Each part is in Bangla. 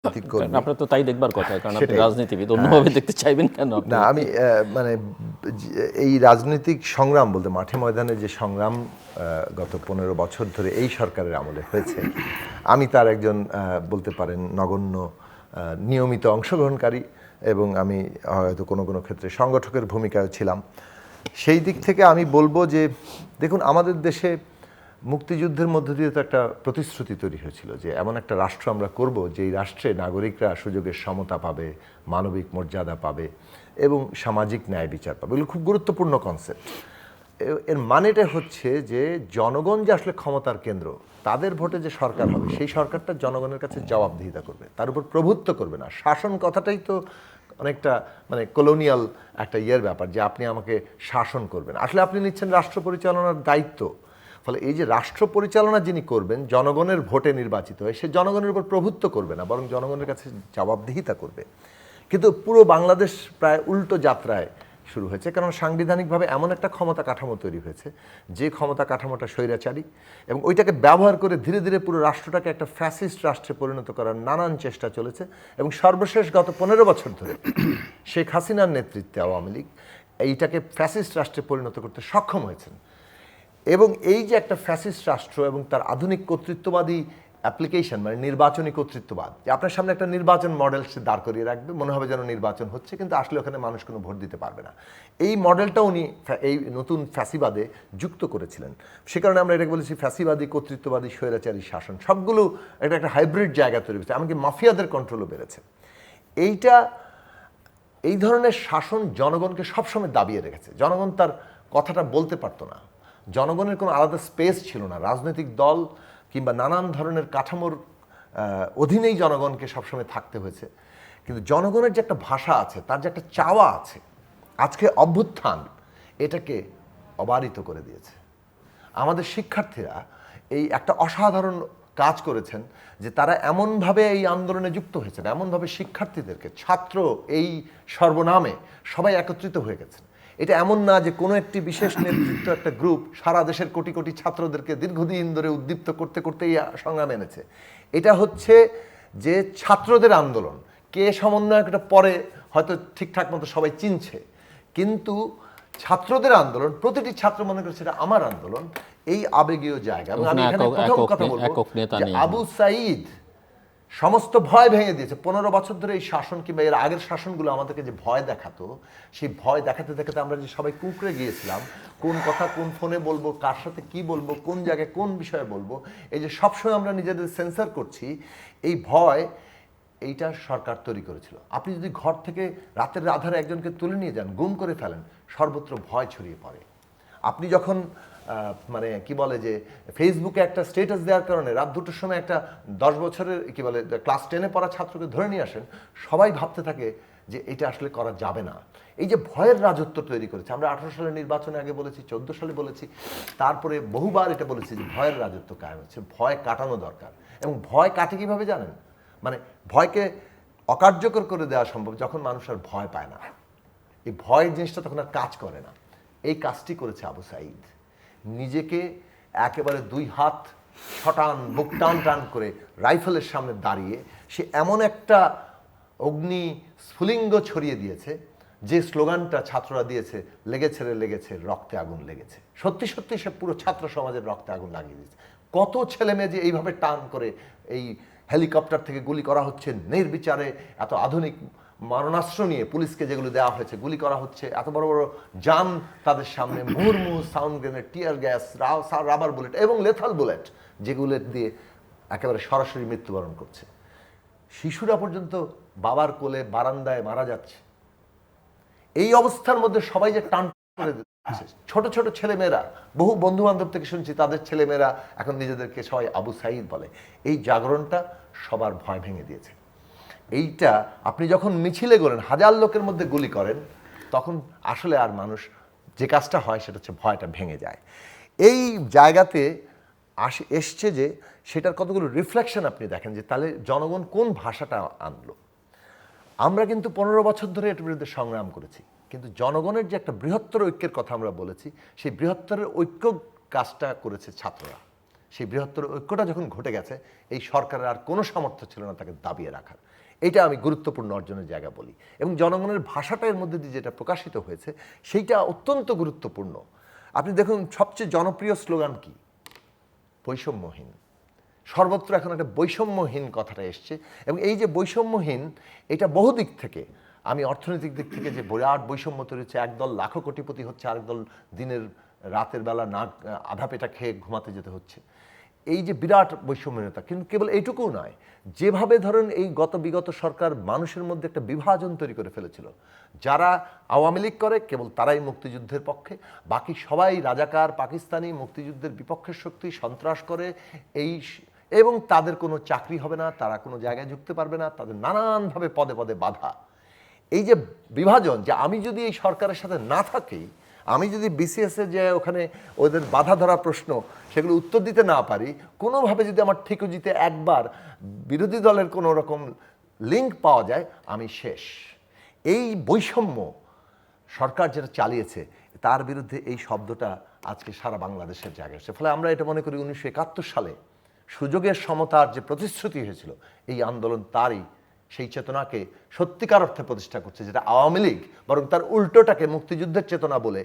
রাজনৈতিক কর্মী। আপনার তো তাই দেখবার কথা কারণ আপনি হ্যাঁ। রাজনীতিবিদ অন্যভাবে দেখতে চাইবেন কেন না আমি মানে এই রাজনৈতিক সংগ্রাম বলতে মাঠে ময়দানে যে সংগ্রাম গত পনেরো বছর ধরে এই সরকারের আমলে হয়েছে আমি তার একজন আহ, বলতে পারেন নগণ্য নিয়মিত অংশগ্রহণকারী এবং আমি হয়তো কোনো কোনো ক্ষেত্রে সংগঠকের ভূমিকায় ছিলাম সেই দিক থেকে আমি বলব যে দেখুন আমাদের দেশে মুক্তিযুদ্ধের মধ্য দিয়ে তো একটা প্রতিশ্রুতি তৈরি হয়েছিল যে এমন একটা রাষ্ট্র আমরা করব যেই রাষ্ট্রে নাগরিকরা সুযোগের সমতা পাবে, মানবিক মর্যাদা পাবে এবং সামাজিক ন্যায় বিচার পাবে। এগুলো খুব গুরুত্বপূর্ণ কনসেপ্ট এর মানেটা হচ্ছে যে জনগণ যে আসলে ক্ষমতার কেন্দ্র, তাদের ভোটে যে সরকার হবে, সেই সরকারটা জনগণের কাছে জবাবদিহিতা করবে, তার উপর প্রভুত্ব করবে না। শাসন কথাটাই তো অনেকটা মানে কলোনিয়াল একটা ইয়ের ব্যাপার যে আপনি আমাকে শাসন করবেন। আসলে আপনি নিচ্ছেন রাষ্ট্র পরিচালনার দায়িত্ব। ফলে এই যে রাষ্ট্র পরিচালনা যিনি করবেন, জনগণের ভোটে নির্বাচিত হয়ে, সে জনগণের উপর প্রভুত্ব করবে না, বরং জনগণের কাছে জবাবদিহিতা করবে। কিন্তু পুরো বাংলাদেশ প্রায় উল্টো যাত্রায় শুরু হয়েছে কারণ সাংবিধানিকভাবে এমন একটা ক্ষমতা কাঠামো তৈরি হয়েছে, যে ক্ষমতা কাঠামোটা স্বৈরাচারী, এবং ওইটাকে ব্যবহার করে ধীরে ধীরে পুরো রাষ্ট্রটাকে একটা ফ্যাসিস্ট রাষ্ট্রে পরিণত করার নানান চেষ্টা চলেছে, এবং সর্বশেষ গত পনেরো বছর ধরে শেখ হাসিনার নেতৃত্বে আওয়ামী লীগ এইটাকে ফ্যাসিস্ট রাষ্ট্রে পরিণত করতে সক্ষম হয়েছেন। এবং এই যে একটা ফ্যাসিস্ট রাষ্ট্র এবং তার আধুনিক কর্তৃত্ববাদী অ্যাপ্লিকেশন মানে নির্বাচনী কর্তৃত্ববাদ, যে আপনার সামনে একটা নির্বাচন মডেল সে দাঁড় করিয়ে রাখবে, মনে হবে যেন নির্বাচন হচ্ছে, কিন্তু আসলে ওখানে মানুষ কোনো ভোট দিতে পারবে না। এই মডেলটা উনি এই নতুন ফ্যাসিবাদে যুক্ত করেছিলেন। সে কারণে আমরা এটাকে বলেছি ফ্যাসিবাদী, কর্তৃত্ববাদী, স্বৈরাচারী শাসন। সবগুলো এটা একটা হাইব্রিড জায়গা তৈরি করেছে এমনকি মাফিয়াদের কন্ট্রোলও বেড়েছে। এইটা, এই ধরনের শাসন জনগণকে সবসময় দাবিয়ে রেখেছে। জনগণ তার কথাটা বলতে পারতো না। জনগণের কোনো আলাদা স্পেস ছিল না। রাজনৈতিক দল কিংবা নানান ধরনের কাঠামোর অধীনেই জনগণকে সবসময় থাকতে হয়েছে। কিন্তু জনগণের যে একটা ভাষা আছে, তার যে একটা চাওয়া আছে, আজকে অভ্যুত্থান এটাকে অবারিত করে দিয়েছে। আমাদের শিক্ষার্থীরা এই একটা অসাধারণ কাজ করেছেন যে তারা এমনভাবে এই আন্দোলনে যুক্ত হয়েছেন, এমনভাবে শিক্ষার্থীদেরকে, ছাত্র এই সর্বনামে সবাই একত্রিত হয়ে গেছেন। এটা এমন না যে কোনো একটি বিশেষ নেতৃত্ব একটা গ্রুপ সারা দেশের কোটি কোটি ছাত্রদেরকে দীর্ঘদিন ধরে উদ্দীপ্ত করতে করতে এই সংগ্রাম এনেছে। এটা হচ্ছে যে ছাত্রদের আন্দোলন। কে সমন্বয়ক এটা পরে হয়তো ঠিকঠাক মতো সবাই চিনছে। কিন্তু ছাত্রদের আন্দোলন প্রতিটি ছাত্র মনে করছে এটা আমার আন্দোলন এই আবেগীয় জায়গা। এবং আমি এখানে প্রথম কথা বলব একক নেতা যে নেই। আবু সাঈদ সমস্ত ভয় ভেঙে দিয়েছে। পনেরো বছর ধরে এই শাসন কিংবা এর আগের শাসনগুলো আমাদেরকে যে ভয় দেখাতো, সেই ভয় দেখাতে দেখাতে আমরা যে সবাই কুঁকড়ে গিয়েছিলাম, কোন কথা কোন ফোনে বলব, কার সাথে কি বলব, কোন জায়গায় কোন বিষয়ে বলব, এই যে সবসময় আমরা নিজেদের সেন্সার করছি, এই ভয়, এইটা সরকার তৈরি করেছিল। আপনি যদি ঘর থেকে রাতের আধারে একজনকে তুলে নিয়ে যান, গুম করে ফেলেন, সর্বত্র ভয় ছড়িয়ে পড়ে। আপনি যখন মানে কি বলে যে ফেসবুকে একটা স্টেটাস দেওয়ার কারণে রাত দুটোর সময় একটা দশ বছরের, কি বলে ক্লাস টেনে পড়া ছাত্রকে ধরে নিয়ে আসেন, সবাই ভাবতে থাকে যে এটা আসলে করা যাবে না। এই যে ভয়ের রাজত্ব তৈরি করেছে, আমরা আঠারো সালের নির্বাচনে আগে বলেছি, চোদ্দ সালে বলেছি, তারপরে বহুবার এটা বলেছি যে ভয়ের রাজত্ব কায়েম হচ্ছে, ভয় কাটানো দরকার। এবং ভয় কাটে কীভাবে জানেন? মানে ভয়কে অকার্যকর করে দেওয়া সম্ভব যখন মানুষ আর ভয় পায় না। এই ভয় জিনিসটা তখন আর কাজ করে না। এই কাজটি করেছে আবু সাইদ নিজেকে একেবারে দুই হাত ছটান বুক টান টান করে রাইফেলের সামনে দাঁড়িয়ে সে এমন একটা অগ্নি স্ফুলিঙ্গ ছড়িয়ে দিয়েছে, যে স্লোগানটা ছাত্ররা দিয়েছে, লেগেছে রে, লেগেছে, রক্তে আগুন লেগেছে। সত্যি সত্যি সে পুরো ছাত্র সমাজের রক্তে আগুন লাগিয়ে দিয়েছে। কত ছেলে মেয়ে যে এইভাবে টান করে এই হেলিকপ্টার থেকে গুলি করা হচ্ছে, নির্বিচারে এত আধুনিক মারণাস্ত্র নিয়ে পুলিশকে যেগুলো দেওয়া হয়েছে, গুলি করা হচ্ছে। এত বড় বড় জাম তাদের সামনে, মুহুর্মুহু, sound grenade, tear gas rubber bullet এবং লেথাল বুলেট, যেগুলো দিয়ে একেবারে সরাসরি মৃত্যুবরণ করছে। শিশুরা পর্যন্ত বাবার কোলে বারান্দায় মারা যাচ্ছে। এই অবস্থার মধ্যে সবাই যে টান করে ছোট ছোট ছেলেমেয়েরা, বহু বন্ধু বান্ধব থেকে শুনছি, তাদের ছেলেমেয়েরা এখন নিজেদেরকে সবাই আবু সাইদ বলে। এই জাগরণটা সবার ভয় ভেঙে দিয়েছে। এইটা আপনি যখন মিছিলে করেন হাজার লোকের মধ্যে গুলি করেন, তখন আসলে আর মানুষ যে কাজটা হয় সেটা হচ্ছে ভয়টা ভেঙে যায়। এই জায়গাতে আসে, এসছে যে সেটার কতগুলো রিফ্লেকশন আপনি দেখেন যে তাহলে জনগণ কোন ভাষাটা আনলো? আমরা কিন্তু পনেরো বছর ধরে এটার বিরুদ্ধে সংগ্রাম করেছি, কিন্তু জনগণের যে একটা বৃহত্তর ঐক্যের কথা আমরা বলেছি, সেই বৃহত্তরের ঐক্য কাজটা করেছে ছাত্ররা। সেই বৃহত্তর ঐক্যটা যখন ঘটে গেছে, এই সরকারের আর কোনো সামর্থ্য ছিল না তাকে দাবিয়ে রাখার। এটা আমি গুরুত্বপূর্ণ অর্জনের জায়গা বলি। এবং জনগণের ভাষাটা এর মধ্যে দিয়ে যেটা প্রকাশিত হয়েছে, সেইটা অত্যন্ত গুরুত্বপূর্ণ। আপনি দেখুন, সবচেয়ে জনপ্রিয় স্লোগান কি? বৈষম্যহীন। সর্বত্র এখন একটা বৈষম্যহীন কথাটা এসছে। এবং এই যে বৈষম্যহীন, এটা বহু দিক থেকে, আমি অর্থনৈতিক দিক থেকে যে বিরাট বৈষম্য তৈরি হচ্ছে, একদল লাখো কোটিপতি হচ্ছে, আরেকদল দিনের রাতের বেলা না আধা পেটা খেয়ে ঘুমাতে যেতে হচ্ছে। এই যে বিরাট বৈষম্যতা কিন্তু কেবল এইটুকু নয়, যেভাবে ধরেন এই গত বিগত সরকার মানুষের মধ্যে একটা বিভাজন তৈরি করে ফেলেছিল, যারা আওয়ামী লীগ করে কেবল তারাই মুক্তিযুদ্ধের পক্ষে, বাকি সবাই রাজাকার, পাকিস্তানি মুক্তিযুদ্ধের বিপক্ষের শক্তি, সন্ত্রাস করে এই এবং তাদের কোনো চাকরি হবে না, তারা কোনো জায়গায় ঢুকতে পারবে না, তাদের নানানভাবে পদে পদে বাধা। এই যে বিভাজন, যে আমি যদি এই সরকারের সাথে না থাকি আমি যদি বিসিএস যে ওখানে ওদের বাধা ধরা প্রশ্ন, সেগুলো উত্তর দিতে না পারি, কোনোভাবে যদি আমার ঠিকুজিতে একবার বিরোধী দলের কোনো রকম লিঙ্ক পাওয়া যায়, আমি শেষ। এই বৈষম্য সরকার যেটা চালিয়েছে, তার বিরুদ্ধে এই শব্দটা আজকে সারা বাংলাদেশের জায়গায় এসেছে। ফলে আমরা এটা মনে করি উনিশশো একাত্তর সালে সুযোগের সমতার যে প্রতিশ্রুতি হয়েছিল, এই আন্দোলন তারই সেই চেতনাকে সত্যিকার অর্থে প্রতিষ্ঠা করছে, যেটা আওয়ামী লীগ বরং তার উল্টোটাকে মুক্তিযুদ্ধের চেতনা বলে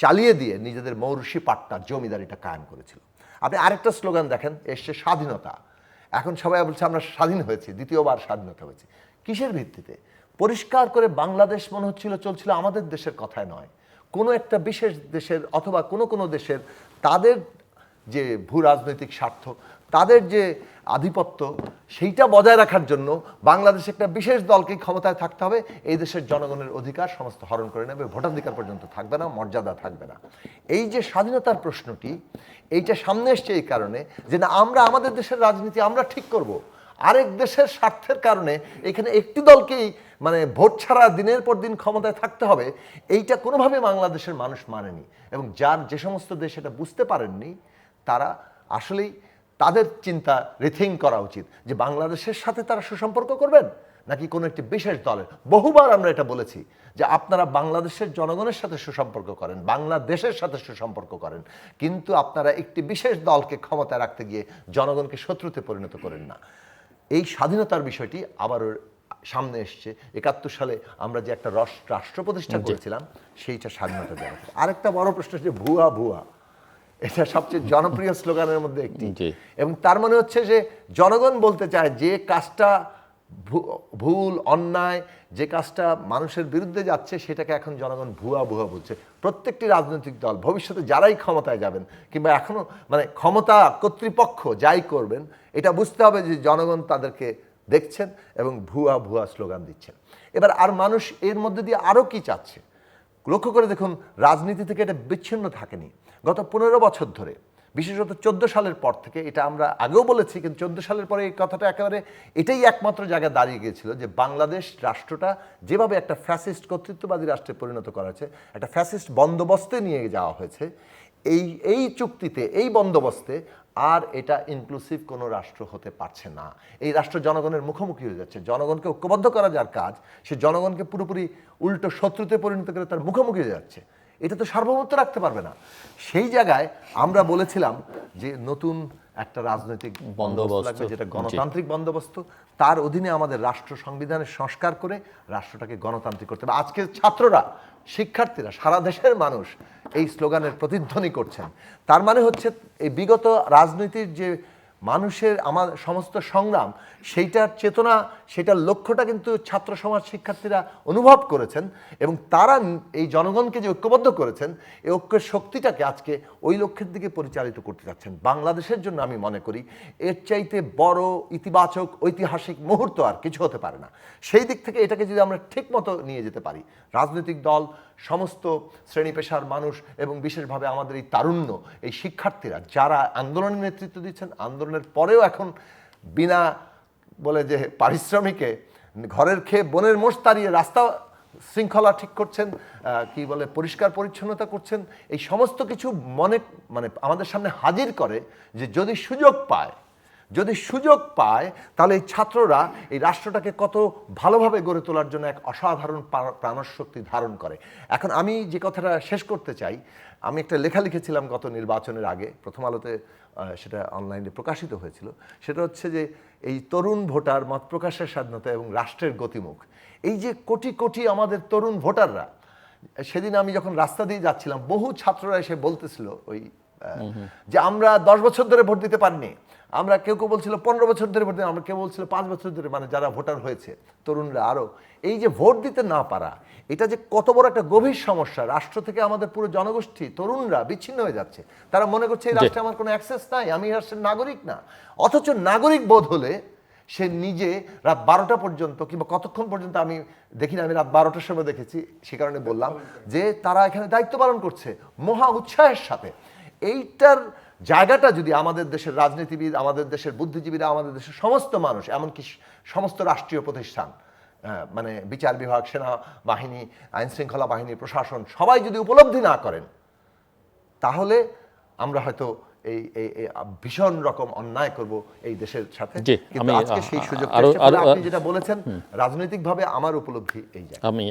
চালিয়ে দিয়ে নিজেদের মৌরুষি পাট্টা জমিদারিটা কায়েম করেছিল। আপনি আরেকটা স্লোগান দেখেন, এসছে স্বাধীনতা। এখন সবাই বলছে আমরা স্বাধীন হয়েছি, দ্বিতীয়বার স্বাধীনতা হয়েছে। কিসের ভিত্তিতে? পরিষ্কার করে বাংলাদেশ মনে হচ্ছিল, চলছিল আমাদের দেশের কথায় নয়। কোনো একটা বিশেষ দেশের অথবা কোনো কোনো দেশের তাদের যে ভূ রাজনৈতিক স্বার্থ তাদের যে আধিপত্য, সেইটা বজায় রাখার জন্য বাংলাদেশ একটা বিশেষ দলকে ক্ষমতায় থাকতে হবে। এই দেশের জনগণের অধিকার সমস্ত হরণ করে নেবে। ভোটাধিকার পর্যন্ত থাকবে না, মর্যাদা থাকবে না। এই যে স্বাধীনতার প্রশ্নটি, এইটা সামনে এসছে এই কারণে যে না, আমরা আমাদের দেশের রাজনীতি আমরা ঠিক করব। আরেক দেশের স্বার্থের কারণে এখানে একটি দলকেই মানে ভোট ছাড়া দিনের পর দিন ক্ষমতায় থাকতে হবে, এইটা কোনোভাবে বাংলাদেশের মানুষ মানেনি। এবং যার যে সমস্ত দেশ এটা বুঝতে পারেননি, তারা আসলেই তাদের চিন্তা রিথিং করা উচিত যে বাংলাদেশের সাথে তারা সুসম্পর্ক করবেন? নাকি কোনো একটি বিশেষ দলের? বহুবার আমরা এটা বলেছি যে আপনারা বাংলাদেশের জনগণের সাথে সুসম্পর্ক করেন বাংলাদেশের সাথে সুসম্পর্ক করেন। কিন্তু আপনারা একটি বিশেষ দলকে ক্ষমতায় রাখতে গিয়ে জনগণকে শত্রুতে পরিণত করেন না। এই স্বাধীনতার বিষয়টি আবার সামনে এসছে। একাত্তর সালে আমরা যে একটা রাষ্ট্র প্রতিষ্ঠা করেছিলাম সেইটা স্বাধীনতা দেওয়া আরেকটা বড় প্রশ্ন হচ্ছে ভুয়া ভুয়া। এটা সবচেয়ে জনপ্রিয় স্লোগানের মধ্যে একটি। এবং তার মানে হচ্ছে যে জনগণ বলতে চায় যে কাজটা ভুল অন্যায় যে কাজটা মানুষের বিরুদ্ধে যাচ্ছে সেটাকে এখন জনগণ ভুয়া ভুয়া বলছে। প্রত্যেকটি রাজনৈতিক দল ভবিষ্যতে যারাই ক্ষমতায় যাবেন কিংবা এখনও মানে ক্ষমতা কর্তৃপক্ষ যাই করবেন এটা বুঝতে হবে যে জনগণ তাদেরকে দেখছেন এবং ভুয়া ভুয়া স্লোগান দিচ্ছেন। এবার আর মানুষ এর মধ্যে দিয়ে আরও কি চাচ্ছে? লক্ষ্য করে দেখুন, রাজনীতি থেকে এটা বিচ্ছিন্ন থাকেনি। গত পনেরো বছর ধরে, বিশেষত চোদ্দ সালের পর থেকে, এটা আমরা আগেও বলেছি, কিন্তু চোদ্দ সালের পরে এই কথাটা একেবারে এটাই একমাত্র জায়গায় দাঁড়িয়ে গিয়েছিল যে বাংলাদেশ রাষ্ট্রটা যেভাবে একটা ফ্যাসিস্ট কর্তৃত্ববাদী রাষ্ট্রে পরিণত করা হয়েছে, একটা ফ্যাসিস্ট বন্দোবস্তে নিয়ে যাওয়া হয়েছে, এই এই চুক্তিতে, এই বন্দোবস্তে আর এটা ইনক্লুসিভ কোনো রাষ্ট্র হতে পারছে না। এই রাষ্ট্র জনগণের মুখোমুখি হয়ে যাচ্ছে। জনগণকে ঐক্যবদ্ধ করা যার কাজ, সে জনগণকে পুরোপুরি উল্টো শত্রুতে পরিণত করে তার মুখোমুখি হয়ে যাচ্ছে। এটা তো সার্বভৌমত্ব রাখতে পারবে না। সেই জায়গায় আমরা বলেছিলাম যে নতুন একটা রাজনৈতিক বন্দোবস্ত। লাগবে যেটা গণতান্ত্রিক বন্দোবস্ত। তার অধীনে আমাদের রাষ্ট্র সংবিধানের সংস্কার করে রাষ্ট্রটাকে গণতান্ত্রিক করতে হবে। আজকের ছাত্ররা শিক্ষার্থীরা সারা দেশের মানুষ এই স্লোগানের প্রতিধ্বনি করছেন। তার মানে হচ্ছে এই বিগত রাজনীতির যে মানুষের আমার সমস্ত সংগ্রাম, সেইটার চেতনা সেটার লক্ষ্যটা কিন্তু ছাত্র সমাজ শিক্ষার্থীরা অনুভব করেছেন এবং তারা এই জনগণকে যে ঐক্যবদ্ধ করেছেন, এই ঐক্যের শক্তিটাকে আজকে ওই লক্ষ্যের দিকে পরিচালিত করতে যাচ্ছেন। বাংলাদেশের জন্য আমি মনে করি, এর চাইতে বড় ইতিবাচক ঐতিহাসিক মুহূর্ত আর কিছু হতে পারে না। সেই দিক থেকে এটাকে যদি আমরা ঠিক মতো নিয়ে যেতে পারি, রাজনৈতিক দল সমস্ত শ্রেণি পেশার মানুষ এবং বিশেষভাবে আমাদের এই তারুণ্য, এই শিক্ষার্থীরা যারা আন্দোলনের নেতৃত্ব দিচ্ছেন, আন্দোলনের পরেও এখন বিনা বলে যে পারিশ্রমিকে ঘরের খেয়ে বনের মোষ তাড়িয়ে রাস্তা শৃঙ্খলা ঠিক করছেন কি বলে পরিষ্কার পরিচ্ছন্নতা করছেন, এই সমস্ত কিছু মনে মানে আমাদের সামনে হাজির করে যে যদি সুযোগ পায় যদি সুযোগ পায়, তাহলে এই ছাত্ররা এই রাষ্ট্রটাকে কত ভালোভাবে গড়ে তোলার জন্য এক অসাধারণ প্রাণশক্তি ধারণ করে। এখন আমি যে কথাটা শেষ করতে চাই, আমি একটা লেখা লিখেছিলাম গত নির্বাচনের আগে, প্রথম আলোতে সেটা অনলাইনে প্রকাশিত হয়েছিল। সেটা হচ্ছে যে এই তরুণ ভোটার মত প্রকাশের স্বাধীনতা এবং রাষ্ট্রের গতিমুখ। এই যে কোটি কোটি আমাদের তরুণ ভোটাররা, সেদিন আমি যখন রাস্তা দিয়ে যাচ্ছিলাম, বহু ছাত্ররা এসে বলতেছিল ওই যে আমরা দশ বছর ধরে ভোট দিতে পারিনি আমরা কেউ কেউ বলছিল পনেরো বছর ধরে ভোট দিতে আমরা কেউ বলছিল পাঁচ বছর ধরে মানে যারা ভোটার হয়েছে তরুণরা আরও এই যে ভোট দিতে না পারা এটা যে কত বড় একটা গভীর সমস্যা। রাষ্ট্র থেকে আমাদের পুরো জনগোষ্ঠী তরুণরা বিচ্ছিন্ন হয়ে যাচ্ছে। তারা মনে করছে এই রাষ্ট্রে আমার কোনো অ্যাক্সেস নাই আমি রাষ্ট্রের নাগরিক না। অথচ নাগরিক বোধ হলে সে নিজে রাত বারোটা পর্যন্ত কিংবা কতক্ষণ পর্যন্ত আমি দেখি না আমি রাত বারোটার সময় দেখেছি সে কারণে বললাম যে তারা এখানে দায়িত্ব পালন করছে মহা উৎসাহের সাথে। এইটার জায়গাটা যদি আমাদের দেশের রাজনীতিবিদ আমাদের দেশের বুদ্ধিজীবীরা আমাদের দেশের সমস্ত মানুষ এমনকি সমস্ত রাষ্ট্রীয় প্রতিষ্ঠান মানে বিচার বিভাগ সেনা বাহিনী আইন শৃঙ্খলা বাহিনী প্রশাসন সবাই যদি উপলব্ধি না করেন তাহলে আমরা হয়তো এই এই ভীষণ রকম অন্যায় করব এই দেশের সাথে। কিন্তু আজকে সেই সুযোগ আপনি যেটা বলেছেন রাজনৈতিকভাবে আমার উপলব্ধি এই জায়গা আমি